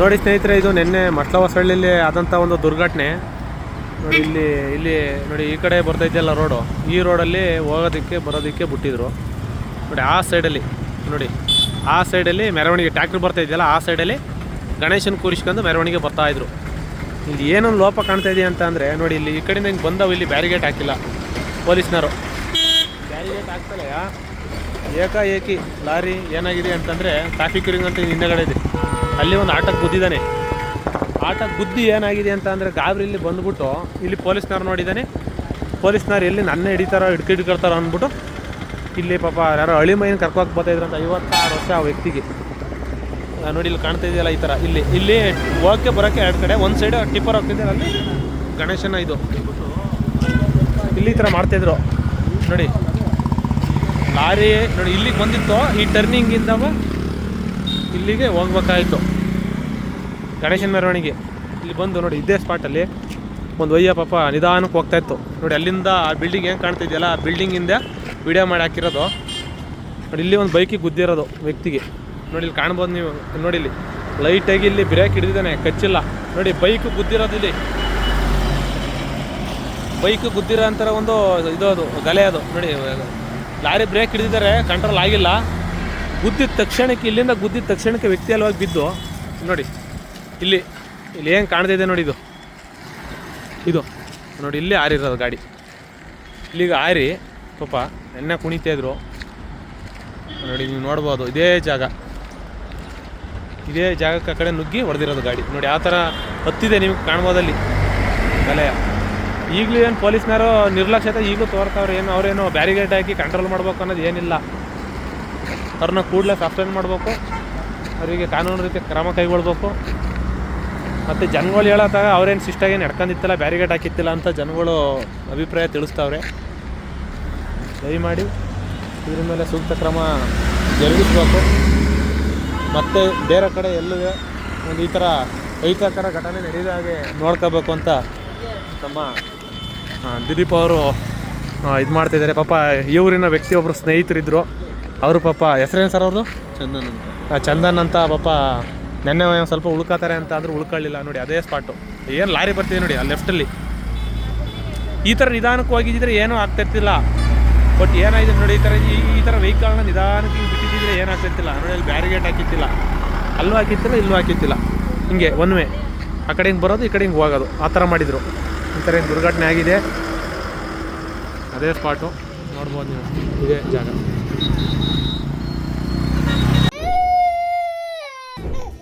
ನೋಡಿ ಸ್ನೇಹಿತರೆ, ಇದು ನಿನ್ನೆ ಮಟ್ಲ ಹೊಸಳ್ಳಿಲಿ ಆದಂಥ ಒಂದು ದುರ್ಘಟನೆ. ನೋಡಿ ಇಲ್ಲಿ ಇಲ್ಲಿ ನೋಡಿ ಈ ಕಡೆ ಬರ್ತಾ ಇದೆಯಲ್ಲ ರೋಡು ಈ ರೋಡಲ್ಲಿ ಹೋಗೋದಕ್ಕೆ, ಬರೋದಕ್ಕೆ ಬಿಟ್ಟಿದ್ರು. ನೋಡಿ ಆ ಸೈಡಲ್ಲಿ ನೋಡಿ. ಆ ಸೈಡಲ್ಲಿ ಮೆರವಣಿಗೆ ಟ್ಯಾಕ್ಟ್ರ್ ಬರ್ತಾ ಇದೆಯಲ್ಲ, ಆ ಸೈಡಲ್ಲಿ ಗಣೇಶನ ಕೂರಿಸ್ಕೊಂಡು ಮೆರವಣಿಗೆ ಬರ್ತಾಯಿದ್ರು ಇಲ್ಲಿ ಏನೊಂದು ಲೋಪ ಕಾಣ್ತಾ ಇದೆಯಾ ಅಂತ ಅಂದರೆ, ನೋಡಿ ಇಲ್ಲಿ ಈ ಕಡೆಯಿಂದ ಹಿಂಗೆ ಬಂದವು, ಇಲ್ಲಿ ಬ್ಯಾರಿಗೇಟ್ ಹಾಕಿಲ್ಲ ಪೊಲೀಸ್ನವರು. ಬ್ಯಾರಿಗೇಟ್ ಹಾಕ್ತಲ್ಲ ಏಕಾಏಕಿ ಲಾರಿ ಏನಾಗಿದೆ ಅಂತಂದರೆ ಟ್ರಾಫಿಕ್ ರಿಂಗ್ ಅಂತ ಹಿಂದೆಗಡೆ ಇದೆ. ಅಲ್ಲಿ ಒಂದು ಆಟಕ್ಕೆ ಗುದ್ದಿದ್ದಾನೆ. ಆಟಕ್ಕೆ ಗುದ್ದಿ ಏನಾಗಿದೆ ಅಂತ ಅಂದರೆ ಇಲ್ಲಿ ಬಂದ್ಬಿಟ್ಟು ಇಲ್ಲಿ ಪೊಲೀಸ್ನವ್ರು ನೋಡಿದ್ದಾನೆ. ಪೊಲೀಸ್ನವ್ರು ಎಲ್ಲಿ ನನ್ನ ಹಿಡಿತಾರೋ, ಹಿಡ್ಕೊ ಹಿಡ್ಕೊಳ್ತಾರೋ ಅಂದ್ಬಿಟ್ಟು ಇಲ್ಲಿ ಪಾಪ ಯಾರೋ ಹಳಿ ಮೈನ ಕರ್ಕೋಕೆ ಅಂತ ಐವತ್ತಾರು ವರ್ಷ ಆ ವ್ಯಕ್ತಿಗೆ. ನೋಡಿ ಇಲ್ಲಿ ಕಾಣ್ತಾ ಇದೆಯಲ್ಲ ಈ ಥರ ಇಲ್ಲಿ ಇಲ್ಲಿ ಹೋಗಕ್ಕೆ ಬರೋಕ್ಕೆ ಎರಡು ಕಡೆ, ಒಂದು ಸೈಡ್ ಟಿಪ್ಪರ್ ಹೋಗ್ತಿದ್ದಾರೆ ಅಲ್ಲಿ ಗಣೇಶನ ಇದು. ಇಲ್ಲಿ ಈ ಥರ ಮಾಡ್ತಾಯಿದ್ರು ನೋಡಿ, ಲಾರಿ, ನೋಡಿ ಇಲ್ಲಿಗೆ ಬಂದಿತ್ತು, ಈ ಟರ್ನಿಂಗಿಂದವ ಇಲ್ಲಿಗೆ ಹೋಗ್ಬೇಕಾಯ್ತು. ಗಣೇಶನ ಮೆರವಣಿಗೆ. ಇಲ್ಲಿ ಬಂದು ನೋಡಿ, ಇದೇ ಸ್ಪಾಟಲ್ಲಿ ಒಂದು ಒಯ್ಯ ಪಾಪ ನಿಧಾನಕ್ಕೆ ಹೋಗ್ತಾ ಇತ್ತು. ನೋಡಿ, ಅಲ್ಲಿಂದ ಆ ಬಿಲ್ಡಿಂಗ್ ಏನು ಕಾಣ್ತಿದೆಯಲ್ಲ ಆ ಬಿಲ್ಡಿಂಗಿಂದ ವಿಡಿಯೋ ಮಾಡಿ ಹಾಕಿರೋದು. ನೋಡಿ, ಇಲ್ಲಿ ಒಂದು ಬೈಕಿಗೆ ಗುದ್ದಿರೋದು ವ್ಯಕ್ತಿಗೆ. ನೋಡಿ, ಇಲ್ಲಿ ಕಾಣ್ಬೋದು ನೀವು. ನೋಡಿ, ಇಲ್ಲಿ ಲೈಟಾಗಿ ಇಲ್ಲಿ ಬ್ರೇಕ್ ಹಿಡಿದಿದ್ದಾನೆ, ಕಚ್ಚಿಲ್ಲ. ನೋಡಿ ಬೈಕ್ ಗುದ್ದಿರೋದು ಇಲ್ಲಿ. ಬೈಕ್ ಗುದ್ದಿರೋ ಒಂದು ಇದು ಅದು, ಗಲೆ ಅದು. ನೋಡಿ, ಲಾರಿ ಬ್ರೇಕ್ ಹಿಡಿದಿದ್ದಾರೆ ಕಂಟ್ರೋಲ್ ಆಗಿಲ್ಲ. ಗುದ್ದಿದ ತಕ್ಷಣಕ್ಕೆ, ಇಲ್ಲಿಂದ ಗುದ್ದಿದ ತಕ್ಷಣಕ್ಕೆ ವ್ಯಕ್ತಿ ಅಲ್ವಾಗಿ ಬಿದ್ದು, ನೋಡಿ, ಇಲ್ಲಿ ಇಲ್ಲಿ ಏನು ಕಾಣ್ತಿದೆ ನೋಡಿ ಇದು. ಇದು, ನೋಡಿ, ಇಲ್ಲಿ ಆರಿರೋದು ಗಾಡಿ. ಇಲ್ಲಿಗೆ ಆರಿ, ಪಾಪ, ಎಣ್ಣೆ ಕುಣಿತಾ ಇದ್ರು. ನೋಡಿ, ನೀವು ನೋಡ್ಬೋದು, ಇದೇ ಜಾಗ. ಇದೇ ಜಾಗಕ್ಕೆ ಆ ಕಡೆ ನುಗ್ಗಿ ಹೊಡೆದಿರೋದು ಗಾಡಿ. ನೋಡಿ, ಆ ಥರ ಹತ್ತಿದೆ ನಿಮ್ಗೆ ಕಾಣ್ಬೋದಲ್ಲಿ. ಗಲೆಯ ಈಗಲೂ ಏನು ಪೊಲೀಸ್ನವರು ನಿರ್ಲಕ್ಷ್ಯತೆ ಈಗಲೂ ತೋರ್ತಾವ್ರೆ ಏನು, ಅವರೇನು ಬ್ಯಾರಿಗೇಡ್ ಹಾಕಿ ಕಂಟ್ರೋಲ್ ಮಾಡ್ಬೇಕು ಅನ್ನೋದು ಏನಿಲ್ಲ. ಅವ್ರನ್ನ ಕೂಡಲೇ ಸಸ್ಪೆಂಡ್ ಮಾಡಬೇಕು. ಅವರಿಗೆ ಕಾನೂನು ರೀತಿ ಕ್ರಮ ಕೈಗೊಳ್ಬೇಕು. ಮತ್ತು ಜನಗಳು ಹೇಳತ್ತಾಗ ಅವ್ರೇನು ಶಿಷ್ಟಾಗಿ ನಡ್ಕೊಂಡಿತ್ತಲ್ಲ ಬ್ಯಾರಿಗೇಟ್ ಹಾಕಿತ್ತಿಲ್ಲ ಅಂತ ಜನಗಳು ಅಭಿಪ್ರಾಯ ತಿಳಿಸ್ತಾವ್ರೆ. ದಯಮಾಡಿ ಇದ್ರ ಮೇಲೆ ಸೂಕ್ತ ಕ್ರಮ ಜರುಗಿಸ್ಬೇಕು. ಮತ್ತು ಬೇರೆ ಕಡೆ ಎಲ್ಲೂ ಒಂದು ಈ ಥರ ಅಹಿತಕರ ಘಟನೆ ನಡೆಯದ ಹಾಗೆ ನೋಡ್ಕೋಬೇಕು ಅಂತ ನಮ್ಮ ದಿಲೀಪ್ ಅವರು ಇದು ಮಾಡ್ತಿದ್ದಾರೆ. ಪಾಪ ಈ ಊರಿನ ವ್ಯಕ್ತಿ ಒಬ್ಬರು ಸ್ನೇಹಿತರಿದ್ದರು ಅವರು ಪಾಪ ಹೆಸರೇನು ಸರ್ ಅವ್ರದ್ದು? ಚಂದನ್ ಅಂತ. ಚಂದನ್ ಅಂತ ಪಾಪ ನೆನ್ನೆ ಸ್ವಲ್ಪ ಉಳ್ಕೋತಾರೆ ಅಂತ ಅಂದ್ರೆ ಉಳ್ಕೊಳ್ಳಿಲ್ಲ ನೋಡಿ ಅದೇ ಸ್ಪಾಟು ಏನು ಲಾರಿ ಬರ್ತಿದೆ ನೋಡಿ ಆ ಲೆಫ್ಟಲ್ಲಿ ಈ ಥರ ನಿಧಾನಕ್ಕೆ ಹೋಗಿದ್ದಿದ್ರೆ ಏನೂ ಆಗ್ತಿರ್ತಿಲ್ಲ. ಬಟ್ ಏನಾಗಿದೆ ನೋಡಿ ಈ ಥರ ಈ ಈ ಥರ ವೆಹಿಕಲ್ನ ನಿಧಾನಕ್ಕೆ ಬಿಟ್ಟಿದ್ದಿದ್ರೆ ಏನಾಗ್ತಿರ್ತಿಲ್ಲ ನೋಡಿ ಅಲ್ಲಿ ಬ್ಯಾರಿಗೇಟ್ ಹಾಕಿತ್ತಿಲ್ಲ ಅಲ್ಲೂ ಹಾಕಿತ್ತಿಲ್ಲ ಇಲ್ಲೂ ಹಾಕಿತ್ತಿಲ್ಲ ಹಿಂಗೆ ಒನ್ ವೇ ಆ ಕಡೆ ಹಿಂಗೆ ಬರೋದು ಈ ಕಡೆ ಹಿಂಗೆ ಹೋಗೋದು. ಆ ಥರ ಮಾಡಿದರು. ಈ ಥರ ಏನು ದುರ್ಘಟನೆ ಆಗಿದೆ? ಅದೇ ಸ್ಪಾಟು ನೋಡ್ಬೋದು ನೀವು. ಇದೇ ಜಾಗ.